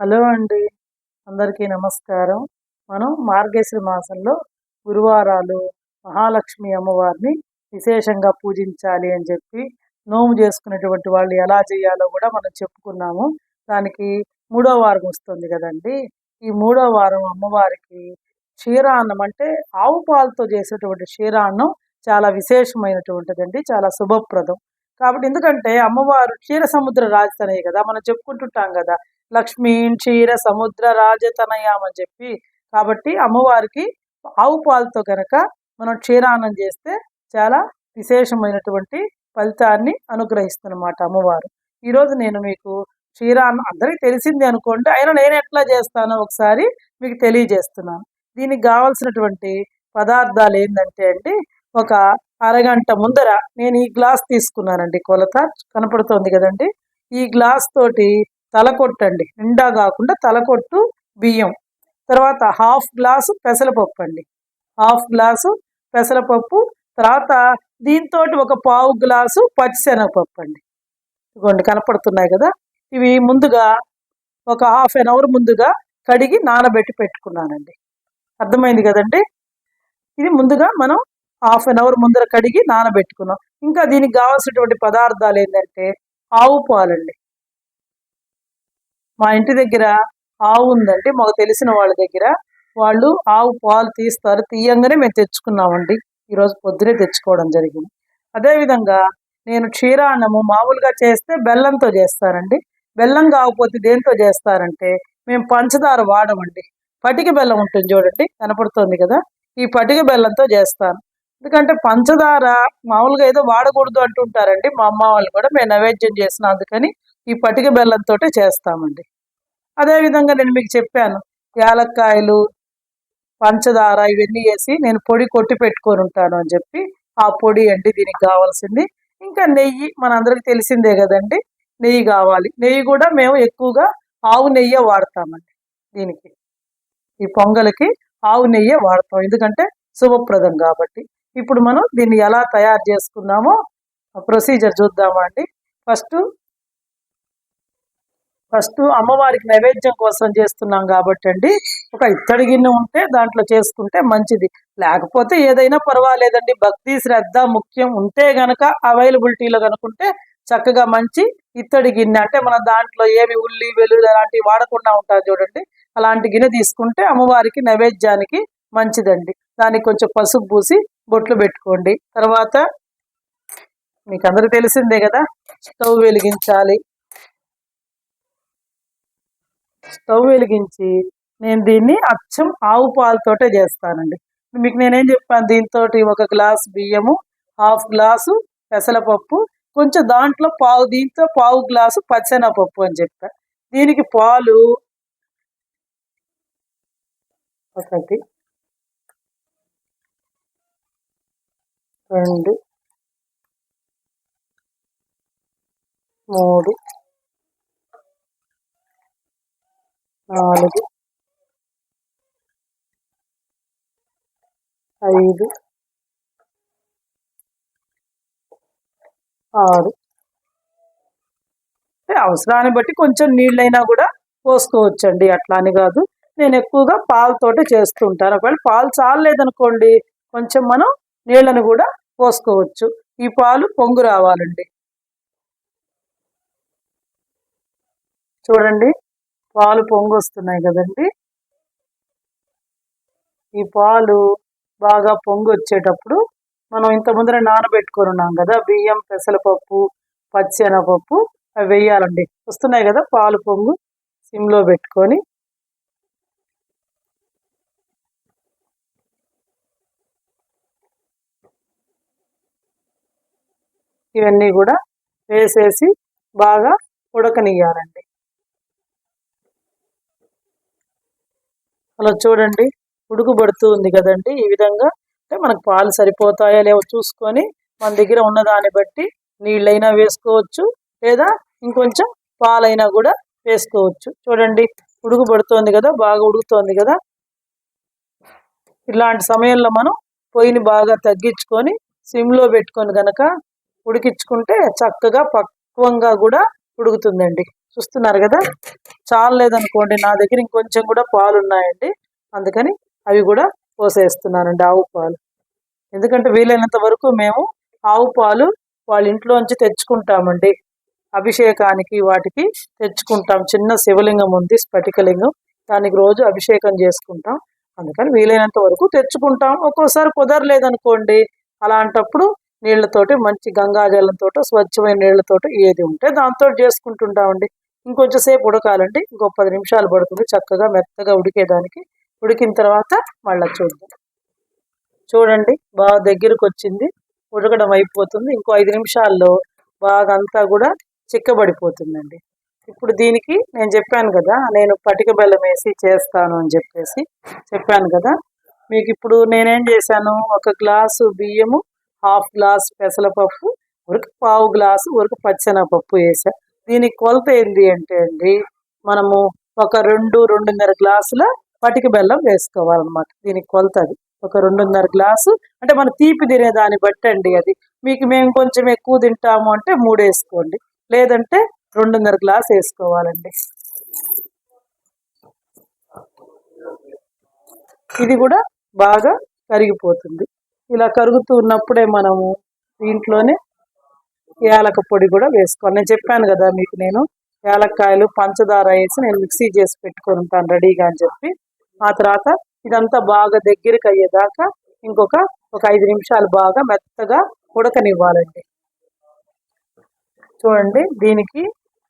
Hello అండి. అందరికీ నమస్కారం. మనం మార్గేశ్వరి మాసంలో గురువారాలు మహాలక్ష్మి అమ్మవారిని విశేషంగా పూజించాలి అని చెప్పి నోము చేసుకునేటువంటి వాళ్ళు ఎలా చేయాలో కూడా మనం చెప్పుకున్నాము. దానికి మూడో వారం వస్తుంది కదండి. ఈ మూడో వారం అమ్మవారికి క్షీరాన్నం అంటే ఆవు పాలతో చేసేటువంటి క్షీరాన్నం చాలా విశేషమైనటువంటిదండి. చాలా శుభప్రదం. కాబట్టి ఎందుకంటే అమ్మవారు క్షీర సముద్ర రాజతనయ్య కదా మనం చెప్పుకుంటుంటాం కదా లక్ష్మీ క్షీర సముద్ర రాజతనయామని చెప్పి. కాబట్టి అమ్మవారికి ఆవు పాలతో కనుక మనం క్షీరాన్నం చేస్తే చాలా విశేషమైనటువంటి ఫలితాన్ని అనుగ్రహిస్తున్నమాట అమ్మవారు. ఈరోజు నేను మీకు క్షీరాన్నం అందరికీ తెలిసింది అనుకోండి అయినా నేను ఎట్లా చేస్తానో ఒకసారి మీకు తెలియజేస్తున్నాను. దీనికి కావాల్సినటువంటి పదార్థాలు ఏంటంటే అండి ఒక అరగంట ముందర నేను ఈ గ్లాస్ తీసుకున్నానండి కొలత. కనపడుతోంది కదండి. ఈ గ్లాస్ తోటి తలకొట్టండి నిండా కాకుండా తలకొట్టు బియ్యం. తర్వాత హాఫ్ గ్లాసు పెసరపప్పు అండి. హాఫ్ గ్లాసు పెసరపప్పు. తర్వాత దీంతో ఒక పావు గ్లాసు పచ్చిశనగపప్పు అండి. ఇదిగోండి కనపడుతున్నాయి కదా. ఇవి ముందుగా ఒక హాఫ్ అన్ అవర్ ముందుగా కడిగి నానబెట్టి పెట్టుకున్నానండి. అర్థమైంది కదండి? ఇది ముందుగా మనం హాఫ్ అన్ అవర్ ముందర కడిగి నానబెట్టుకున్నాం. ఇంకా దీనికి కావాల్సినటువంటి పదార్థాలు ఏంటంటే ఆవు పాలండి. మా ఇంటి దగ్గర ఆవు ఉందండి మాకు తెలిసిన వాళ్ళ దగ్గర. వాళ్ళు ఆవు పాలు తీస్తారు తీయంగానే మేము తెచ్చుకున్నామండి. ఈరోజు పొద్దునే తెచ్చుకోవడం జరిగింది. అదేవిధంగా నేను క్షీరాన్నము మామూలుగా చేస్తే బెల్లంతో చేస్తారండి. బెల్లం కాకపోతే దేంతో చేస్తారంటే మేము పంచదార వాడమండి. పటిక బెల్లం ఉంటుంది చూడండి కనపడుతుంది కదా. ఈ పటిక బెల్లంతో చేస్తాను. ఎందుకంటే పంచదార మామూలుగా ఏదో వాడకూడదు అంటుంటారండి. మా అమ్మ వాళ్ళు కూడా మేము నైవేద్యం చేసిన అందుకని ఈ పటిక బెల్లంతో చేస్తామండి. అదేవిధంగా నేను మీకు చెప్పాను. యాలక్కాయలు పంచదార ఇవన్నీ వేసి నేను పొడి కొట్టి పెట్టుకొని ఉంటాను అని చెప్పి ఆ పొడి అండి దీనికి కావాల్సింది. ఇంకా నెయ్యి మనందరికి తెలిసిందే కదండి. నెయ్యి కావాలి. నెయ్యి కూడా మేము ఎక్కువగా ఆవు నెయ్యే వాడతామండి దీనికి. ఈ పొంగల్కి ఆవు నెయ్యే వాడతాం. ఎందుకంటే శుభప్రదం కాబట్టి. ఇప్పుడు మనం దీన్ని ఎలా తయారు చేసుకుందామో ప్రొసీజర్ చూద్దామా అండి. ఫస్ట్ ఫస్ట్ అమ్మవారికి నైవేద్యం కోసం చేస్తున్నాం కాబట్టి అండి. ఒక ఇత్తడి గిన్నె ఉంటే దాంట్లో చేసుకుంటే మంచిది. లేకపోతే ఏదైనా పర్వాలేదండి. భక్తి శ్రద్ధ ముఖ్యం ఉంటే గనక అవైలబిలిటీలో కనుకుంటే చక్కగా మంచి ఇత్తడి గిన్నె. అంటే మన దాంట్లో ఏమి ఉల్లి వెల్లుల్లి అలాంటివి వాడకుండా ఉంటారు చూడండి. అలాంటి గిన్నె తీసుకుంటే అమ్మవారికి నైవేద్యానికి మంచిదండి. దానికి కొంచెం పసుపు పూసి బొట్లు పెట్టుకోండి. తర్వాత మీకు అందరూ తెలిసిందే కదా స్టవ్ వెలిగించాలి. స్టవ్ వెలిగించి నేను దీన్ని అచ్చం ఆవు పాలతోటే చేస్తానండి. మీకు నేనేం చెప్పాను దీంతో ఒక గ్లాస్ బియ్యము హాఫ్ గ్లాసు పెసలపప్పు కొంచెం దాంట్లో పావు దీంతో పావు గ్లాసు పచ్చెనపప్పు అని చెప్పా. దీనికి పాలు ఒకటి. రెండు మూడు నాలుగు ఐదు ఆరు. అవసరాన్ని బట్టి కొంచెం నీళ్ళైనా కూడా పోసుకోవచ్చండి. అట్లా అని కాదు. నేను ఎక్కువగా పాలతోటే చేస్తుంటాను. ఒకవేళ పాలు చాలేదనుకోండి కొంచెం మనం నీళ్ళను కూడా పోసుకోవచ్చు. ఈ పాలు పొంగు రావాలండి. చూడండి పాలు పొంగు వస్తున్నాయి కదండి. ఈ పాలు బాగా పొంగు వచ్చేటప్పుడు మనం ఇంత ముందర నానబెట్టుకొని ఉన్నాం కదా బియ్యం పెసరపప్పు పచ్చెనపప్పు అవి వేయాలండి. వస్తున్నాయి కదా పాలు పొంగు సిమ్లో పెట్టుకొని ఇవన్నీ కూడా వేసేసి బాగా ఉడకనియాలండి అలా చూడండి ఉడుకుబడుతూ ఉంది కదండి. ఈ విధంగా అంటే మనకు పాలు సరిపోతాయా లేవో చూసుకొని మన దగ్గర ఉన్నదాన్ని బట్టి నీళ్ళైనా వేసుకోవచ్చు లేదా ఇంకొంచెం పాలైనా కూడా వేసుకోవచ్చు. చూడండి ఉడుకుబడుతోంది కదా బాగా ఉడుకుతోంది కదా. ఇలాంటి సమయంలో మనం పొయ్యిని బాగా తగ్గించుకొని సిమ్లో పెట్టుకొని కనుక ఉడికించుకుంటే చక్కగా పక్వంగా కూడా ఉడుకుతుందండి. చూస్తున్నారు కదా? చాలలేదనుకోండి నా దగ్గర ఇంకొంచెం కూడా పాలు ఉన్నాయండి అందుకని అవి కూడా పోసేస్తున్నానండి ఆవు పాలు. ఎందుకంటే వీలైనంత వరకు మేము ఆవు పాలు వాళ్ళ ఇంట్లోంచి తెచ్చుకుంటామండి. అభిషేకానికి వాటికి తెచ్చుకుంటాం. చిన్న శివలింగం ఉంది స్ఫటికలింగం. దానికి రోజు అభిషేకం చేసుకుంటాం. అందుకని వీలైనంత వరకు తెచ్చుకుంటాం. ఒక్కోసారి కుదరలేదనుకోండి అలాంటప్పుడు నీళ్ళతోటి మంచి గంగాజలంతో స్వచ్ఛమైన నీళ్ళతోటి ఏది ఉంటే దాంతో చేసుకుంటుంటామండి. ఇంకొంచెం సేపు ఉడకాలండి. ఇంకో పది నిమిషాలు పడుతుంది చక్కగా మెత్తగా ఉడికేదానికి. ఉడికిన తర్వాత మళ్ళీ చూద్దాం. చూడండి బాగా దగ్గరకు వచ్చింది ఉడకడం అయిపోతుంది. ఇంకో ఐదు నిమిషాల్లో బాగా అంతా కూడా చిక్కబడిపోతుందండి. ఇప్పుడు దీనికి నేను చెప్పాను కదా నేను పటిక బెల్లం వేసి చేస్తాను అని చెప్పేసి చెప్పాను కదా. మీకు ఇప్పుడు నేనేం చేశాను? ఒక గ్లాసు బియ్యము హాఫ్ గ్లాస్ పెసరపప్పు ఉరక పావు గ్లాసు ఉరక పచ్చెనపప్పు వేసా. దీనికి కొలత ఏంటి అంటే అండి మనము ఒక రెండు రెండున్నర గ్లాసుల పటిక బెల్లం వేసుకోవాలన్నమాట. దీనికి కొలత అది. ఒక రెండున్నర గ్లాసు అంటే మన తీపి తినే దాన్ని బట్టి అండి అది. మీకు మేము కొంచెం ఎక్కువ తింటాము అంటే మూడు వేసుకోండి. లేదంటే రెండున్నర గ్లాస్ వేసుకోవాలండి. ఇది కూడా బాగా కరిగిపోతుంది. ఇలా కరుగుతూ ఉన్నప్పుడే మనము దీంట్లోనే యాలక పొడి కూడా వేసుకోవాలి. నేను చెప్పాను కదా మీకు నేను యాలక్కాయలు పంచదార వేసి నేను మిక్సీ చేసి పెట్టుకొని ఉంటాను రెడీగా అని చెప్పి. ఆ తర్వాత ఇదంతా బాగా దగ్గరికి అయ్యేదాకా ఇంకొక ఒక ఐదు నిమిషాలు బాగా మెత్తగా ఉడకనివ్వాలండి. చూడండి దీనికి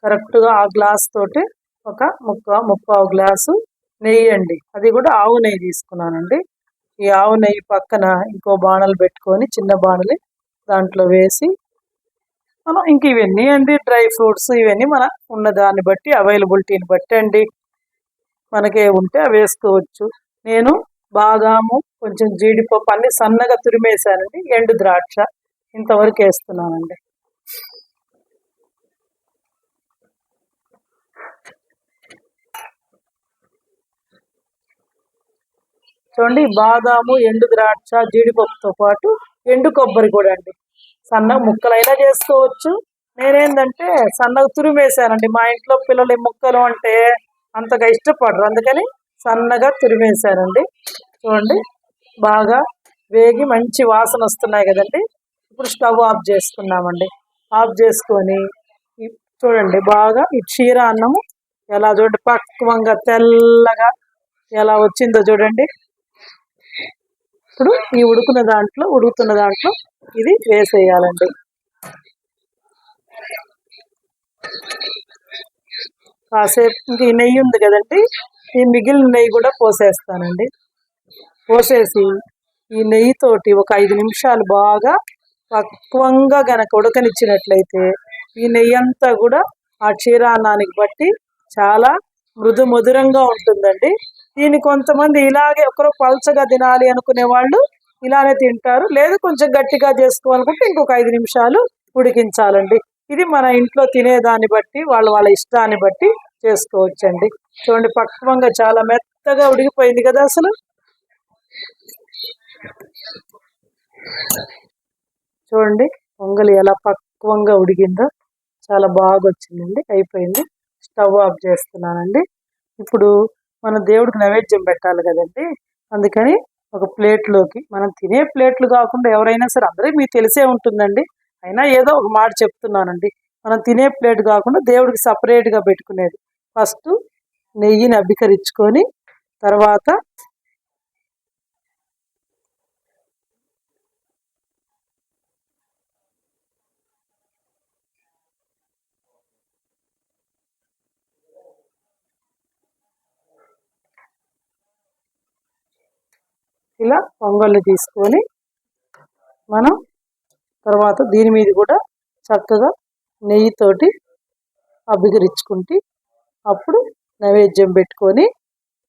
కరెక్ట్గా ఆ గ్లాస్ తోటి ఒక ముక్క ముప్పావు గ్లాసు నెయ్యి అండి అది కూడా ఆవు నెయ్యి తీసుకున్నానండి. ఈ ఆవు నెయ్యి పక్కన ఇంకో బాణలు పెట్టుకొని చిన్న బాణలి దాంట్లో వేసి మనం ఇంక ఇవన్నీ అండి డ్రై ఫ్రూట్స్ ఇవన్నీ మన ఉన్న దాన్ని బట్టి అవైలబిలిటీని బట్టి అండి. మనకే ఉంటే అవి వేసుకోవచ్చు. నేను బాదాము కొంచెం జీడిపప్పు అన్ని సన్నగా తురిమేశానండి ఎండు ద్రాక్ష ఇంతవరకు వేస్తున్నానండి. చూడండి బాదాము ఎండు ద్రాక్ష జీడిపప్పుతో పాటు ఎండు కొబ్బరి కూడా అండి. సన్నగా ముక్కలైనా చేసుకోవచ్చు. నేనేందంటే సన్నగా తురిమేశానండి. మా ఇంట్లో పిల్లలు ఈ ముక్కలు అంటే అంతగా ఇష్టపడరు. అందుకని సన్నగా తురిమేశానండి. చూడండి బాగా వేగి మంచి వాసన వస్తున్నాయి కదండి. ఇప్పుడు స్టవ్ ఆఫ్ చేసుకున్నామండి. ఆఫ్ చేసుకొని చూడండి బాగా ఈ క్షీర అన్నము ఎలా చూడండి పక్వంగా తెల్లగా ఎలా వచ్చిందో చూడండి. ఇప్పుడు ఈ ఉడుకున్న దాంట్లో ఉడుకుతున్న దాంట్లో ఇది వేసేయాలండి. కాసేపు ఇంక ఈ నెయ్యి ఉంది కదండి ఈ మిగిలిన నెయ్యి కూడా పోసేస్తానండి. పోసేసి ఈ నెయ్యితోటి ఒక ఐదు నిమిషాలు బాగా పక్వంగా గనక ఉడకనిచ్చినట్లయితే ఈ నెయ్యి అంతా కూడా ఆ క్షీరాన్నానికి బట్టి చాలా మృదు మధురంగా ఉంటుందండి. దీన్ని కొంతమంది ఇలాగే ఒకరు పల్చగా తినాలి అనుకునే వాళ్ళు ఇలానే తింటారు. లేదు కొంచెం గట్టిగా చేసుకోవాలనుకుంటే ఇంకొక ఐదు నిమిషాలు ఉడికించాలండి. ఇది మన ఇంట్లో తినేదాన్ని బట్టి వాళ్ళ వాళ్ళ ఇష్టాన్ని బట్టి చేసుకోవచ్చండి. చూడండి పక్వంగా చాలా మెత్తగా ఉడికిపోయింది కదా అసలు. చూడండి పొంగలి ఎలా పక్వంగా ఉడికిందో చాలా బాగా వచ్చిందండి అయిపోయింది. స్టవ్ ఆఫ్ చేస్తున్నానండి. ఇప్పుడు మన దేవుడికి నైవేద్యం పెట్టాలి కదండి. అందుకని ఒక ప్లేట్లోకి మనం తినే ప్లేట్లు కాకుండా ఎవరైనా సరే అందరికీ మీకు తెలిసే ఉంటుందండి. అయినా ఏదో ఒక మాట చెప్తున్నానండి. మనం తినే ప్లేట్ కాకుండా దేవుడికి సపరేట్గా పెట్టుకునేది. ఫస్ట్ నెయ్యిని అభికరించుకొని తర్వాత ఇలా పొంగళ్ళు తీసుకొని మనం తర్వాత దీని మీద కూడా చక్కగా నెయ్యితోటి అభిగరించుకుంటే అప్పుడు నైవేద్యం పెట్టుకొని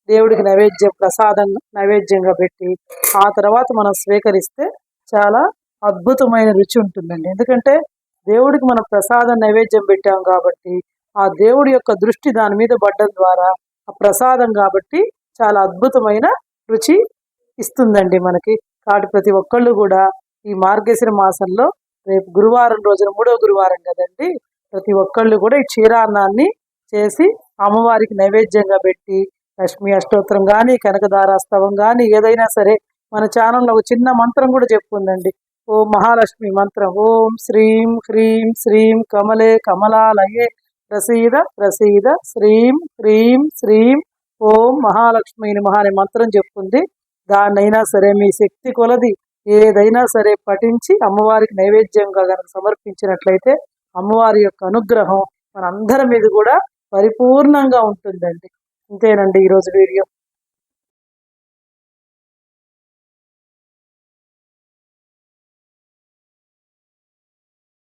దేవుడికి నైవేద్యం ప్రసాదం నైవేద్యంగా పెట్టి ఆ తర్వాత మనం స్వీకరిస్తే చాలా అద్భుతమైన రుచి ఉంటుందండి. ఎందుకంటే దేవుడికి మనం ప్రసాదం నైవేద్యం పెట్టాం కాబట్టి ఆ దేవుడి యొక్క దృష్టి దాని మీద పడ్డం ద్వారా ఆ ప్రసాదం కాబట్టి చాలా అద్భుతమైన రుచి ఇస్తుందండి మనకి. కాబట్టి ప్రతి ఒక్కళ్ళు కూడా ఈ మార్గశిర మాసంలో రేపు గురువారం రోజున మూడో గురువారం కదండి ప్రతి ఒక్కళ్ళు కూడా ఈ క్షీరాన్నాన్ని చేసి అమ్మవారికి నైవేద్యంగా పెట్టి లక్ష్మీ అష్టోత్తరం కానీ కనకదారాస్తవం కానీ ఏదైనా సరే మన ఛానల్లో ఒక చిన్న మంత్రం కూడా చెప్పుకుందండి ఓం మహాలక్ష్మి మంత్రం. ఓం శ్రీం హ్రీం శ్రీం కమలే కమలాలయే ప్రసీద ప్రసీద శ్రీం హ్రీం శ్రీం. ఓం మహాలక్ష్మి నమః అనే మంత్రం చెప్పుకుంది దాన్నైనా సరే మీ శక్తి కొలది ఏదైనా సరే పఠించి అమ్మవారికి నైవేద్యంగా కనుక సమర్పించినట్లయితే అమ్మవారి యొక్క అనుగ్రహం మనందరి మీద కూడా పరిపూర్ణంగా ఉంటుందండి. ఇంతేనండి ఈరోజు వీడియో.